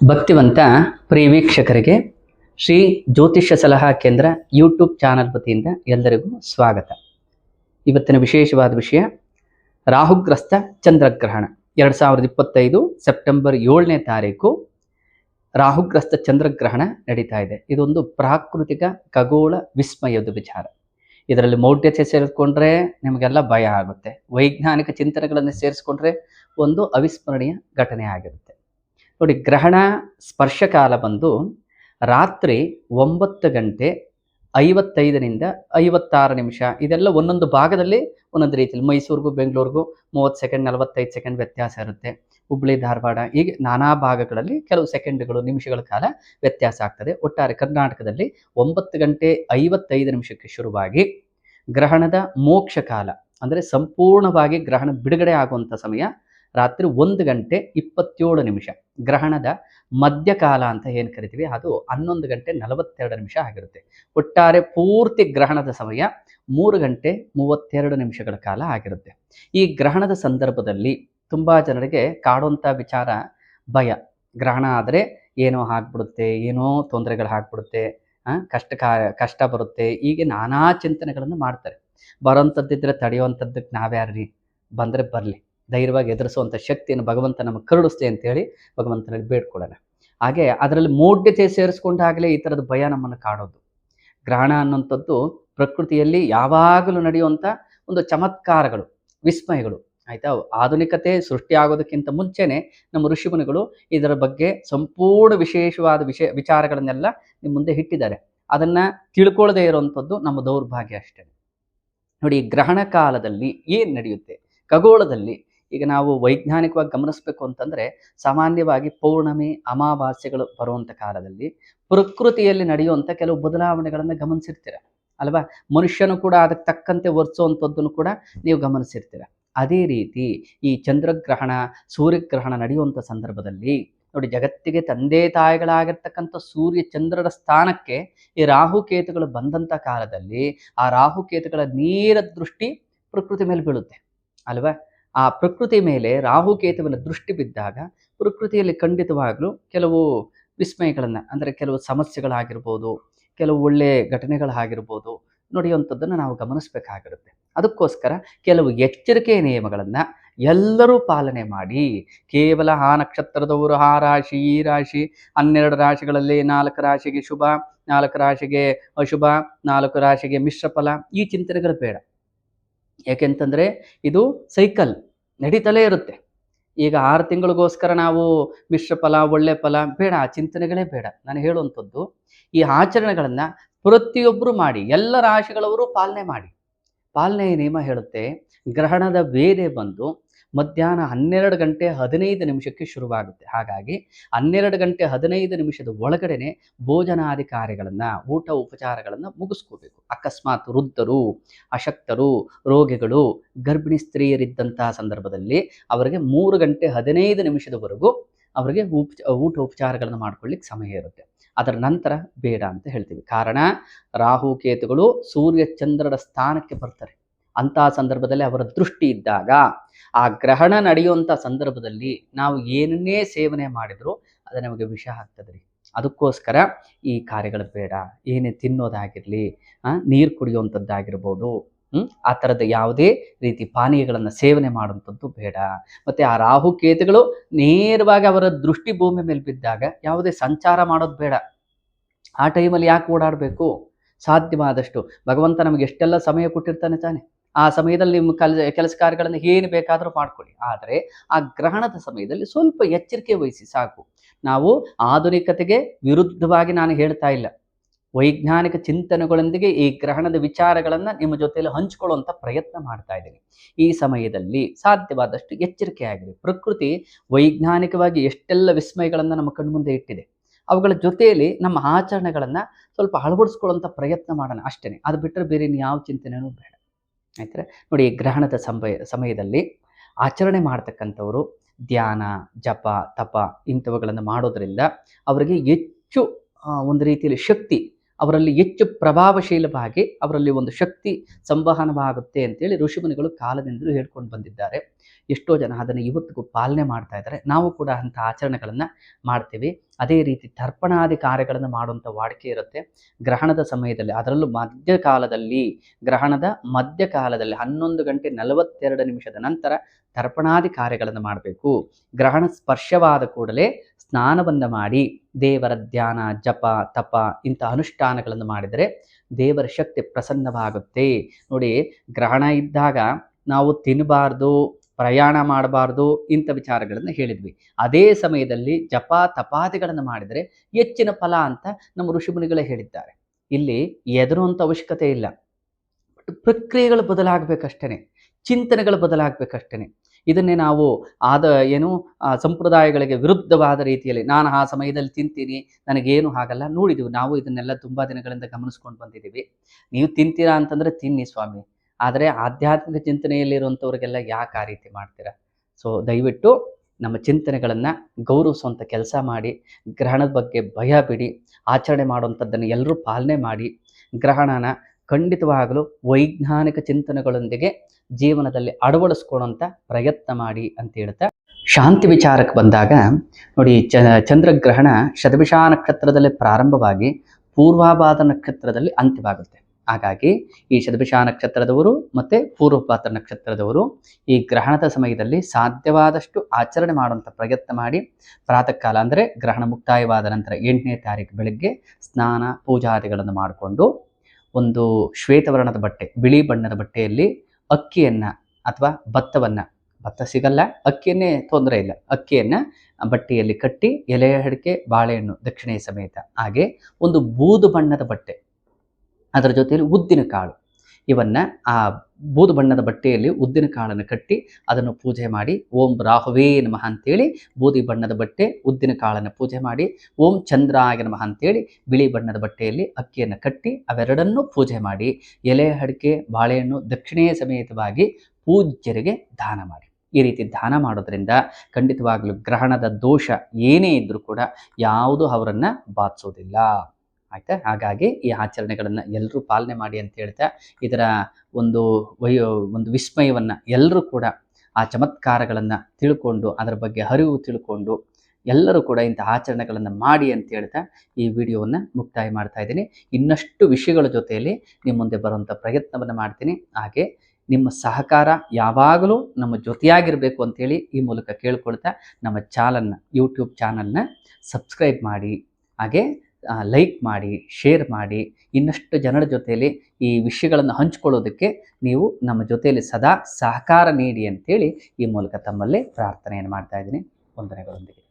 ಭಕ್ತಿವಂತ ಪ್ರಿಯ ವೀಕ್ಷಕರಿಗೆ ಶ್ರೀ ಜ್ಯೋತಿಷ್ಯ ಸಲಹಾ ಕೇಂದ್ರ ಯೂಟ್ಯೂಬ್ ಚಾನಲ್ ವತಿಯಿಂದ ಎಲ್ಲರಿಗೂ ಸ್ವಾಗತ. ಇವತ್ತಿನ ವಿಶೇಷವಾದ ವಿಷಯ, ರಾಹುಗ್ರಸ್ತ ಚಂದ್ರಗ್ರಹಣ. ಎರಡು ಸಾವಿರದ ಇಪ್ಪತ್ತೈದು ಸೆಪ್ಟೆಂಬರ್ ಏಳನೇ ತಾರೀಕು ರಾಹುಗ್ರಸ್ತ ಚಂದ್ರಗ್ರಹಣ ನಡೀತಾ ಇದೆ. ಇದೊಂದು ಪ್ರಾಕೃತಿಕ ಖಗೋಳ ವಿಸ್ಮಯದ ವಿಚಾರ. ಇದರಲ್ಲಿ ಮೌಢ್ಯತೆ ಸೇರಿಸ್ಕೊಂಡ್ರೆ ನಿಮಗೆಲ್ಲ ಭಯ ಆಗುತ್ತೆ. ವೈಜ್ಞಾನಿಕ ಚಿಂತನೆಗಳನ್ನು ಸೇರಿಸ್ಕೊಂಡ್ರೆ ಒಂದು ಅವಿಸ್ಮರಣೀಯ ಘಟನೆ ಆಗಿರುತ್ತೆ. ನೋಡಿ, ಗ್ರಹಣ ಸ್ಪರ್ಶಕಾಲ ಬಂದು ರಾತ್ರಿ ಒಂಬತ್ತು ಗಂಟೆ ಐವತ್ತೈದರಿಂದ ಐವತ್ತಾರು ನಿಮಿಷ. ಇದೆಲ್ಲ ಒಂದೊಂದು ಭಾಗದಲ್ಲಿ ಒಂದೊಂದು ರೀತಿಯಲ್ಲಿ ಮೈಸೂರಿಗೂ ಬೆಂಗಳೂರಿಗೂ ಮೂವತ್ತು ಸೆಕೆಂಡ್, ನಲವತ್ತೈದು ಸೆಕೆಂಡ್ ವ್ಯತ್ಯಾಸ ಇರುತ್ತೆ. ಹುಬ್ಳಿ, ಧಾರವಾಡ ಹೀಗೆ ನಾನಾ ಭಾಗಗಳಲ್ಲಿ ಕೆಲವು ಸೆಕೆಂಡ್ಗಳು, ನಿಮಿಷಗಳ ಕಾಲ ವ್ಯತ್ಯಾಸ ಆಗ್ತದೆ. ಒಟ್ಟಾರೆ ಕರ್ನಾಟಕದಲ್ಲಿ ಒಂಬತ್ತು ಗಂಟೆ ಐವತ್ತೈದು ನಿಮಿಷಕ್ಕೆ ಶುರುವಾಗಿ ಗ್ರಹಣದ ಮೋಕ್ಷ ಕಾಲ ಅಂದರೆ ಸಂಪೂರ್ಣವಾಗಿ ಗ್ರಹಣ ಬಿಡುಗಡೆ ಆಗುವಂಥ ಸಮಯ ರಾತ್ರಿ ಒಂದು ಗಂಟೆ ಇಪ್ಪತ್ತೇಳು ನಿಮಿಷ. ಗ್ರಹಣದ ಮಧ್ಯಕಾಲ ಅಂತ ಏನು ಕರಿತೀವಿ? ಅದು ಹನ್ನೊಂದು ಗಂಟೆ ನಲವತ್ತೆರಡು ನಿಮಿಷ ಆಗಿರುತ್ತೆ. ಒಟ್ಟಾರೆ ಪೂರ್ತಿ ಗ್ರಹಣದ ಸಮಯ ಮೂರು ಗಂಟೆ ಮೂವತ್ತೆರಡು ನಿಮಿಷಗಳ ಕಾಲ ಆಗಿರುತ್ತೆ. ಈ ಗ್ರಹಣದ ಸಂದರ್ಭದಲ್ಲಿ ತುಂಬ ಜನರಿಗೆ ಕಾಡುವಂಥ ವಿಚಾರ ಭಯ. ಗ್ರಹಣ ಆದರೆ ಏನೋ ಆಗ್ಬಿಡುತ್ತೆ, ಏನೋ ತೊಂದರೆಗಳು ಆಗ್ಬಿಡುತ್ತೆ ಕಷ್ಟ ಕಷ್ಟ ಬರುತ್ತೆ, ಹೀಗೆ ನಾನಾ ಚಿಂತನೆಗಳನ್ನು ಮಾಡ್ತಾರೆ. ಬರೋಂಥದ್ದಿದ್ರೆ ತಡೆಯುವಂಥದ್ದಕ್ಕೆ ನಾವ್ಯಾರ್ರಿ? ಬಂದರೆ ಬರಲಿ. ಧೈರ್ಯವಾಗಿ ಎದುರಿಸುವಂಥ ಶಕ್ತಿಯನ್ನು ಭಗವಂತ ನಮಗೆ ಅಂತ ಅಂತೇಳಿ ಭಗವಂತನಲ್ಲಿ ಬೇಡ್ಕೊಳ್ಳೋಣ. ಹಾಗೆ ಅದರಲ್ಲಿ ಮೂಢ್ಯತೆ ಸೇರಿಸ್ಕೊಂಡಾಗಲೇ ಈ ಥರದ ಭಯ ನಮ್ಮನ್ನು ಕಾಡೋದು. ಗ್ರಹಣ ಅನ್ನುವಂಥದ್ದು ಪ್ರಕೃತಿಯಲ್ಲಿ ಯಾವಾಗಲೂ ನಡೆಯುವಂಥ ಒಂದು ಚಮತ್ಕಾರಗಳು, ವಿಸ್ಮಯಗಳು. ಆಯಿತಾ? ಆಧುನಿಕತೆ ಸೃಷ್ಟಿಯಾಗೋದಕ್ಕಿಂತ ಮುಂಚೆನೇ ನಮ್ಮ ಋಷಿಮುನಿಗಳು ಇದರ ಬಗ್ಗೆ ಸಂಪೂರ್ಣ ವಿಶೇಷವಾದ ವಿಷಯ, ವಿಚಾರಗಳನ್ನೆಲ್ಲ ನಿಮ್ಮ ಮುಂದೆ ಇಟ್ಟಿದ್ದಾರೆ. ಅದನ್ನು ತಿಳ್ಕೊಳ್ಳದೇ ಇರುವಂಥದ್ದು ನಮ್ಮ ದೌರ್ಭಾಗ್ಯ ಅಷ್ಟೇ. ನೋಡಿ ಗ್ರಹಣ ಕಾಲದಲ್ಲಿ ಏನು ನಡೆಯುತ್ತೆ? ಖಗೋಳದಲ್ಲಿ ಈಗ ನಾವು ವೈಜ್ಞಾನಿಕವಾಗಿ ಗಮನಿಸಬೇಕು ಅಂತಂದರೆ ಸಾಮಾನ್ಯವಾಗಿ ಪೌರ್ಣಮಿ, ಅಮಾವಾಸ್ಯೆಗಳು ಬರುವಂಥ ಕಾಲದಲ್ಲಿ ಪ್ರಕೃತಿಯಲ್ಲಿ ನಡೆಯುವಂಥ ಕೆಲವು ಬದಲಾವಣೆಗಳನ್ನು ಗಮನಿಸಿರ್ತೀರ, ಅಲ್ವಾ? ಮನುಷ್ಯನು ಕೂಡ ಅದಕ್ಕೆ ತಕ್ಕಂತೆ ವರ್ಸುವಂಥದ್ದನ್ನು ಕೂಡ ನೀವು ಗಮನಿಸಿರ್ತೀರ. ಅದೇ ರೀತಿ ಈ ಚಂದ್ರಗ್ರಹಣ, ಸೂರ್ಯಗ್ರಹಣ ನಡೆಯುವಂಥ ಸಂದರ್ಭದಲ್ಲಿ ನೋಡಿ ಜಗತ್ತಿಗೆ ತಂದೆ ತಾಯಿಗಳಾಗಿರ್ತಕ್ಕಂಥ ಸೂರ್ಯ ಚಂದ್ರರ ಸ್ಥಾನಕ್ಕೆ ಈ ರಾಹುಕೇತುಗಳು ಬಂದಂಥ ಕಾಲದಲ್ಲಿ ಆ ರಾಹುಕೇತುಗಳ ನೇರ ದೃಷ್ಟಿ ಪ್ರಕೃತಿ ಮೇಲೆ ಬೀಳುತ್ತೆ, ಅಲ್ವಾ? ಆ ಪ್ರಕೃತಿ ಮೇಲೆ ರಾಹುಕೇತುವಿನ ದೃಷ್ಟಿ ಬಿದ್ದಾಗ ಪ್ರಕೃತಿಯಲ್ಲಿ ಖಂಡಿತವಾಗಲೂ ಕೆಲವು ವಿಸ್ಮಯಗಳನ್ನು, ಅಂದರೆ ಕೆಲವು ಸಮಸ್ಯೆಗಳಾಗಿರ್ಬೋದು, ಕೆಲವು ಒಳ್ಳೆಯ ಘಟನೆಗಳಾಗಿರ್ಬೋದು ನಡೆಯುವಂಥದ್ದನ್ನು ನಾವು ಗಮನಿಸಬೇಕಾಗಿರುತ್ತೆ. ಅದಕ್ಕೋಸ್ಕರ ಕೆಲವು ಎಚ್ಚರಿಕೆ ನಿಯಮಗಳನ್ನು ಎಲ್ಲರೂ ಪಾಲನೆ ಮಾಡಿ. ಕೇವಲ ಆ ನಕ್ಷತ್ರದವರು ಆ ರಾಶಿ, ಈ ರಾಶಿ, ಹನ್ನೆರಡು ರಾಶಿಗಳಲ್ಲಿ ನಾಲ್ಕು ರಾಶಿಗೆ ಶುಭ, ನಾಲ್ಕು ರಾಶಿಗೆ ಅಶುಭ, ನಾಲ್ಕು ರಾಶಿಗೆ ಮಿಶ್ರ ಫಲ ಈ ಚಿಂತನೆಗಳು ಬೇಡ. ಯಾಕೆಂತಂದರೆ ಇದು ಸೈಕಲ್ ನಡೀತಲೇ ಇರುತ್ತೆ. ಈಗ ಆರು ತಿಂಗಳಿಗೋಸ್ಕರ ನಾವು ಮಿಶ್ರ ಫಲ, ಒಳ್ಳೆ ಫಲ, ಬೇಡ, ಆ ಚಿಂತನೆಗಳೇ ಬೇಡ. ನಾನು ಹೇಳುವಂಥದ್ದು, ಈ ಆಚರಣೆಗಳನ್ನು ಪ್ರತಿಯೊಬ್ಬರು ಮಾಡಿ, ಎಲ್ಲ ರಾಶಿಗಳವರು ಪಾಲನೆ ಮಾಡಿ. ಪಾಲನೆಯ ನಿಯಮ ಹೇಳುತ್ತೆ, ಗ್ರಹಣದ ವೇದೆ ಬಂದು ಮಧ್ಯಾಹ್ನ ಹನ್ನೆರಡು ಗಂಟೆ ಹದಿನೈದು ನಿಮಿಷಕ್ಕೆ ಶುರುವಾಗುತ್ತೆ. ಹಾಗಾಗಿ ಹನ್ನೆರಡು ಗಂಟೆ ಹದಿನೈದು ನಿಮಿಷದ ಒಳಗಡೆನೆ ಭೋಜನಾದಿ ಕಾರ್ಯಗಳನ್ನು ಊಟ ಉಪಚಾರಗಳನ್ನು ಮುಗಿಸ್ಕೋಬೇಕು. ಅಕಸ್ಮಾತ್ ವೃದ್ಧರು, ಅಶಕ್ತರು, ರೋಗಿಗಳು, ಗರ್ಭಿಣಿ ಸ್ತ್ರೀಯರಿದ್ದಂತಹ ಸಂದರ್ಭದಲ್ಲಿ ಅವರಿಗೆ ಮೂರು ಗಂಟೆ ಹದಿನೈದು ನಿಮಿಷದವರೆಗೂ ಅವರಿಗೆ ಉಪ, ಊಟ ಉಪಚಾರಗಳನ್ನು ಮಾಡ್ಕೊಳ್ಳಿಕ್ಕೆ ಸಮಯ ಇರುತ್ತೆ. ಅದರ ನಂತರ ಬೇಡ ಅಂತ ಹೇಳ್ತೀವಿ. ಕಾರಣ ರಾಹು ಕೇತುಗಳು ಸೂರ್ಯ ಚಂದ್ರರ ಸ್ಥಾನಕ್ಕೆ ಬರ್ತಾರೆ. ಅಂತಹ ಸಂದರ್ಭದಲ್ಲಿ ಅವರ ದೃಷ್ಟಿ ಇದ್ದಾಗ ಆ ಗ್ರಹಣ ನಡೆಯುವಂಥ ಸಂದರ್ಭದಲ್ಲಿ ನಾವು ಏನನ್ನೇ ಸೇವನೆ ಮಾಡಿದರೂ ಅದು ನಮಗೆ ವಿಷ ಆಗ್ತದೆ ರೀ ಅದಕ್ಕೋಸ್ಕರ ಈ ಕಾರ್ಯಗಳು ಬೇಡ. ಏನೇ ತಿನ್ನೋದಾಗಿರಲಿ ನೀರು ಕುಡಿಯುವಂಥದ್ದಾಗಿರ್ಬೋದು? ಆ ಥರದ ಯಾವುದೇ ರೀತಿ ಪಾನೀಯಗಳನ್ನು ಸೇವನೆ ಮಾಡುವಂಥದ್ದು ಬೇಡ. ಮತ್ತು ಆ ರಾಹು ಕೇತುಗಳು ನೇರವಾಗಿ ಅವರ ದೃಷ್ಟಿ ಭೂಮಿ ಮೇಲೆ ಬಿದ್ದಾಗ ಯಾವುದೇ ಸಂಚಾರ ಮಾಡೋದು ಬೇಡ. ಆ ಟೈಮಲ್ಲಿ ಯಾಕೆ ಓಡಾಡಬೇಕು? ಸಾಧ್ಯವಾದಷ್ಟು. ಭಗವಂತ ನಮಗೆ ಎಷ್ಟೆಲ್ಲ ಸಮಯ ಕೊಟ್ಟಿರ್ತಾನೆ ತಾನೆ? ಆ ಸಮಯದಲ್ಲಿ ನಿಮ್ಮ ಕಲ್, ಕೆಲಸ ಕಾರ್ಯಗಳನ್ನು ಏನು ಬೇಕಾದರೂ ಮಾಡ್ಕೊಳ್ಳಿ. ಆದರೆ ಆ ಗ್ರಹಣದ ಸಮಯದಲ್ಲಿ ಸ್ವಲ್ಪ ಎಚ್ಚರಿಕೆ ವಹಿಸಿ ಸಾಕು. ನಾವು ಆಧುನಿಕತೆಗೆ ವಿರುದ್ಧವಾಗಿ ನಾನು ಹೇಳ್ತಾ ಇಲ್ಲ. ವೈಜ್ಞಾನಿಕ ಚಿಂತನೆಗಳೊಂದಿಗೆ ಈ ಗ್ರಹಣದ ವಿಚಾರಗಳನ್ನು ನಿಮ್ಮ ಜೊತೆಯಲ್ಲಿ ಹಂಚಿಕೊಳ್ಳುವಂಥ ಪ್ರಯತ್ನ ಮಾಡ್ತಾ ಇದ್ದೀನಿ. ಈ ಸಮಯದಲ್ಲಿ ಸಾಧ್ಯವಾದಷ್ಟು ಎಚ್ಚರಿಕೆಯಾಗಿದೆ ಪ್ರಕೃತಿ ವೈಜ್ಞಾನಿಕವಾಗಿ ಎಷ್ಟೆಲ್ಲ ವಿಸ್ಮಯಗಳನ್ನು ನಮ್ಮ ಕಣ್ಮುಂದೆ ಇಟ್ಟಿದೆ. ಅವುಗಳ ಜೊತೆಯಲ್ಲಿ ನಮ್ಮ ಆಚರಣೆಗಳನ್ನು ಸ್ವಲ್ಪ ಅಳವಡಿಸ್ಕೊಳ್ಳುವಂಥ ಪ್ರಯತ್ನ ಮಾಡೋಣ ಅಷ್ಟೇ ಅದು ಬಿಟ್ಟರೆ ಬೇರೆ ಯಾವ ಚಿಂತನೆಯೂ ಬೇಡ. ಆಯ್ತಾರೆ ನೋಡಿ ಗ್ರಹಣದ ಸಮಯ ಸಮಯದಲ್ಲಿ ಆಚರಣೆ ಮಾಡ್ತಕ್ಕಂಥವರು ಧ್ಯಾನ, ಜಪ, ತಪ ಇಂಥವುಗಳನ್ನು ಮಾಡೋದರಿಂದ ಅವರಿಗೆ ಹೆಚ್ಚು ಒಂದು ರೀತಿಯಲ್ಲಿ ಶಕ್ತಿ, ಅವರಲ್ಲಿ ಹೆಚ್ಚು ಪ್ರಭಾವಶೀಲವಾಗಿ ಅವರಲ್ಲಿ ಒಂದು ಶಕ್ತಿ ಸಂವಹನವಾಗುತ್ತೆ ಅಂತೇಳಿ ಋಷಿಮುನಿಗಳು ಕಾಲದಿಂದಲೂ ಹೇಳ್ಕೊಂಡು ಬಂದಿದ್ದಾರೆ. ಎಷ್ಟೋ ಜನ ಅದನ್ನು ಇವತ್ತಿಗೂ ಪಾಲನೆ ಮಾಡ್ತಾ ಇದ್ದಾರೆ. ನಾವು ಕೂಡ ಅಂಥ ಆಚರಣೆಗಳನ್ನು ಮಾಡ್ತೀವಿ. ಅದೇ ರೀತಿ ತರ್ಪಣಾದಿ ಕಾರ್ಯಗಳನ್ನು ಮಾಡುವಂಥ ವಾಡಿಕೆ ಇರುತ್ತೆ. ಗ್ರಹಣದ ಸಮಯದಲ್ಲಿ, ಅದರಲ್ಲೂ ಮಧ್ಯಕಾಲದಲ್ಲಿ, ಗ್ರಹಣದ ಮಧ್ಯಕಾಲದಲ್ಲಿ ಹನ್ನೊಂದು ಗಂಟೆ ನಲವತ್ತೆರಡು ನಿಮಿಷದ ನಂತರ ತರ್ಪಣಾದಿ ಕಾರ್ಯಗಳನ್ನು ಮಾಡಬೇಕು. ಗ್ರಹಣ ಸ್ಪರ್ಶವಾದ ಕೂಡಲೇ ಸ್ನಾನವನ್ನು ಮಾಡಿ, ದೇವರ ಧ್ಯಾನ, ಜಪ, ತಪ ಇಂಥ ಅನುಷ್ಠಾನಗಳನ್ನು ಮಾಡಿದರೆ ದೇವರ ಶಕ್ತಿ ಪ್ರಸನ್ನವಾಗುತ್ತೆ. ನೋಡಿ, ಗ್ರಹಣ ಇದ್ದಾಗ ನಾವು ತಿನ್ನಬಾರ್ದು ಪ್ರಯಾಣ ಮಾಡಬಾರ್ದು ಇಂಥ ವಿಚಾರಗಳನ್ನು ಹೇಳಿದ್ವಿ. ಅದೇ ಸಮಯದಲ್ಲಿ ಜಪ ತಪಾದಿಗಳನ್ನು ಮಾಡಿದರೆ ಹೆಚ್ಚಿನ ಫಲ ಅಂತ ನಮ್ಮ ಋಷಿಮುನಿಗಳೇ ಹೇಳಿದ್ದಾರೆ. ಇಲ್ಲಿ ಎದುರುವಂಥ ಅವಶ್ಯಕತೆ ಇಲ್ಲ. ಪ್ರಕ್ರಿಯೆಗಳು ಬದಲಾಗಬೇಕಷ್ಟೇ ಚಿಂತನೆಗಳು ಬದಲಾಗಬೇಕಷ್ಟೇ ಇದನ್ನೇ ನಾವು ಆದ ಏನು ಸಂಪ್ರದಾಯಗಳಿಗೆ ವಿರುದ್ಧವಾದ ರೀತಿಯಲ್ಲಿ ನಾನು ಆ ಸಮಯದಲ್ಲಿ ತಿಂತೀನಿ, ನನಗೇನು ಹಾಗಲ್ಲ ನೋಡಿದ್ದೀವಿ ನಾವು ಇದನ್ನೆಲ್ಲ ತುಂಬ ದಿನಗಳಿಂದ ಗಮನಿಸ್ಕೊಂಡು ಬಂದಿದ್ದೀವಿ. ನೀವು ತಿಂತೀರಾ ಅಂತಂದರೆ ತಿನ್ನಿ ಸ್ವಾಮಿ. ಆದರೆ ಆಧ್ಯಾತ್ಮಿಕ ಚಿಂತನೆಯಲ್ಲಿರುವಂಥವ್ರಿಗೆಲ್ಲ ಯಾಕೆ ಆ ರೀತಿ ಮಾಡ್ತೀರಾ? ಸೊ ದಯವಿಟ್ಟು ನಮ್ಮ ಚಿಂತನೆಗಳನ್ನು ಗೌರವಿಸುವಂಥ ಕೆಲಸ ಮಾಡಿ, ಗ್ರಹಣದ ಬಗ್ಗೆ ಭಯ ಬಿಡಿ, ಆಚರಣೆ ಮಾಡುವಂಥದ್ದನ್ನು ಎಲ್ಲರೂ ಪಾಲನೆ ಮಾಡಿ, ಗ್ರಹಣನ ಖಂಡಿತವಾಗಲೂ ವೈಜ್ಞಾನಿಕ ಚಿಂತನೆಗಳೊಂದಿಗೆ ಜೀವನದಲ್ಲಿ ಅಳವಡಿಸ್ಕೊಳ್ಳೋಂಥ ಪ್ರಯತ್ನ ಮಾಡಿ ಅಂತ ಹೇಳ್ತಾ, ಶಾಂತಿ ವಿಚಾರಕ್ಕೆ ಬಂದಾಗ ನೋಡಿ ಚ, ಚಂದ್ರಗ್ರಹಣ ಶತಭಿಷಾ ನಕ್ಷತ್ರದಲ್ಲಿ ಪ್ರಾರಂಭವಾಗಿ ಪೂರ್ವಾಭಾದ ನಕ್ಷತ್ರದಲ್ಲಿ ಅಂತ್ಯವಾಗುತ್ತೆ. ಹಾಗಾಗಿ ಈ ಶತಭಿಷಾ ನಕ್ಷತ್ರದವರು ಮತ್ತು ಪೂರ್ವಪಾತ್ರ ನಕ್ಷತ್ರದವರು ಈ ಗ್ರಹಣದ ಸಮಯದಲ್ಲಿ ಸಾಧ್ಯವಾದಷ್ಟು ಆಚರಣೆ ಮಾಡುವಂಥ ಪ್ರಯತ್ನ ಮಾಡಿ ಪ್ರಾತಃ ಕಾಲ ಅಂದರೆ ಗ್ರಹಣ ಮುಕ್ತಾಯವಾದ ನಂತರ ಎಂಟನೇ ತಾರೀಕು ಬೆಳಗ್ಗೆ ಸ್ನಾನ, ಪೂಜಾದಿಗಳನ್ನು ಮಾಡಿಕೊಂಡು ಒಂದು ಶ್ವೇತವರ್ಣದ ಬಟ್ಟೆ, ಬಿಳಿ ಬಣ್ಣದ ಬಟ್ಟೆಯಲ್ಲಿ ಅಕ್ಕಿಯನ್ನು ಅಥವಾ ಭತ್ತವನ್ನು, ಭತ್ತ ಸಿಗಲ್ಲ, ಅಕ್ಕಿಯನ್ನೇ ತೊಂದರೆ ಇಲ್ಲ, ಅಕ್ಕಿಯನ್ನು ಬಟ್ಟೆಯಲ್ಲಿ ಕಟ್ಟಿ ಎಲೆ ಅಡಿಕೆ, ಬಾಳೆಹಣ್ಣು ದಕ್ಷಿಣೆಯ ಸಮೇತ ಹಾಗೆ ಒಂದು ಬೂದು ಬಣ್ಣದ ಬಟ್ಟೆ. ಅದರ ಜೊತೆಯಲ್ಲಿ ಉದ್ದಿನ ಕಾಳು. ಇವನ್ನ ಆ ಬೂದು ಬಣ್ಣದ ಬಟ್ಟೆಯಲ್ಲಿ ಉದ್ದಿನ ಕಾಳನ್ನು ಕಟ್ಟಿ ಅದನ್ನು ಪೂಜೆ ಮಾಡಿ ಓಂ ರಾಹುವೇ ನಮಃ ಅಂತೇಳಿ ಬೂದಿ ಬಣ್ಣದ ಬಟ್ಟೆ, ಉದ್ದಿನ ಕಾಳನ್ನು ಪೂಜೆ ಮಾಡಿ ಓಂ ಚಂದ್ರಾಯ ನಮಃ ಅಂತೇಳಿ ಬಿಳಿ ಬಣ್ಣದ ಬಟ್ಟೆಯಲ್ಲಿ ಅಕ್ಕಿಯನ್ನು ಕಟ್ಟಿ ಅವೆರಡನ್ನೂ ಪೂಜೆ ಮಾಡಿ ಎಲೆ, ಅಡಿಕೆ, ಬಾಳೆಹಣ್ಣು ದಕ್ಷಿಣೆಯ ಸಮೇತವಾಗಿ ಪೂಜ್ಯರಿಗೆ ದಾನ ಮಾಡಿ. ಈ ರೀತಿ ದಾನ ಮಾಡೋದ್ರಿಂದ ಖಂಡಿತವಾಗಲೂ ಗ್ರಹಣದ ದೋಷ ಏನೇ ಇದ್ದರೂ ಕೂಡ ಯಾವುದು ಅವರನ್ನು ಬಾಧಿಸೋದಿಲ್ಲ. ಆಯ್ತಾ? ಹಾಗಾಗಿ ಈ ಆಚರಣೆಗಳನ್ನು ಎಲ್ಲರೂ ಪಾಲನೆ ಮಾಡಿ ಅಂತ ಹೇಳ್ತಾ ಇದರ ಒಂದು ವಯೋ, ಒಂದು ವಿಸ್ಮಯವನ್ನು ಎಲ್ಲರೂ ಕೂಡ ಆ ಚಮತ್ಕಾರಗಳನ್ನು ತಿಳ್ಕೊಂಡು, ಅದರ ಬಗ್ಗೆ ಅರಿವು ತಿಳ್ಕೊಂಡು ಎಲ್ಲರೂ ಕೂಡ ಇಂಥ ಆಚರಣೆಗಳನ್ನು ಮಾಡಿ ಅಂತ ಹೇಳ್ತಾ ಈ ವಿಡಿಯೋವನ್ನು ಮುಕ್ತಾಯ ಮಾಡ್ತಾ ಇದ್ದೀನಿ. ಇನ್ನಷ್ಟು ವಿಷಯಗಳ ಜೊತೆಯಲ್ಲಿ ನಿಮ್ಮ ಮುಂದೆ ಬರುವಂಥ ಪ್ರಯತ್ನವನ್ನು ಮಾಡ್ತೀನಿ. ಹಾಗೆ ನಿಮ್ಮ ಸಹಕಾರ ಯಾವಾಗಲೂ ನಮ್ಮ ಜೊತೆಯಾಗಿರಬೇಕು ಅಂತೇಳಿ ಈ ಮೂಲಕ ಕೇಳ್ಕೊಳ್ತಾ ನಮ್ಮ ಚಾನಲ್ನ, ಯೂಟ್ಯೂಬ್ ಚಾನಲ್ನ ಸಬ್ಸ್ಕ್ರೈಬ್ ಮಾಡಿ. ಹಾಗೆ ಲೈಕ್ ಮಾಡಿ ಶೇರ್ ಮಾಡಿ ಇನ್ನಷ್ಟು ಜನರ ಜೊತೆಯಲ್ಲಿ ಈ ವಿಷಯಗಳನ್ನು ಹಂಚಿಕೊಳ್ಳೋದಕ್ಕೆ ನೀವು ನಮ್ಮ ಜೊತೆಯಲ್ಲಿ ಸದಾ ಸಹಕಾರ ನೀಡಿ ಅಂತೇಳಿ ಈ ಮೂಲಕ ತಮ್ಮಲ್ಲಿ ಪ್ರಾರ್ಥನೆಯನ್ನು ಮಾಡ್ತಾ ಇದ್ದೀನಿ. ವಂದನೆಗಳೊಂದಿಗೆ.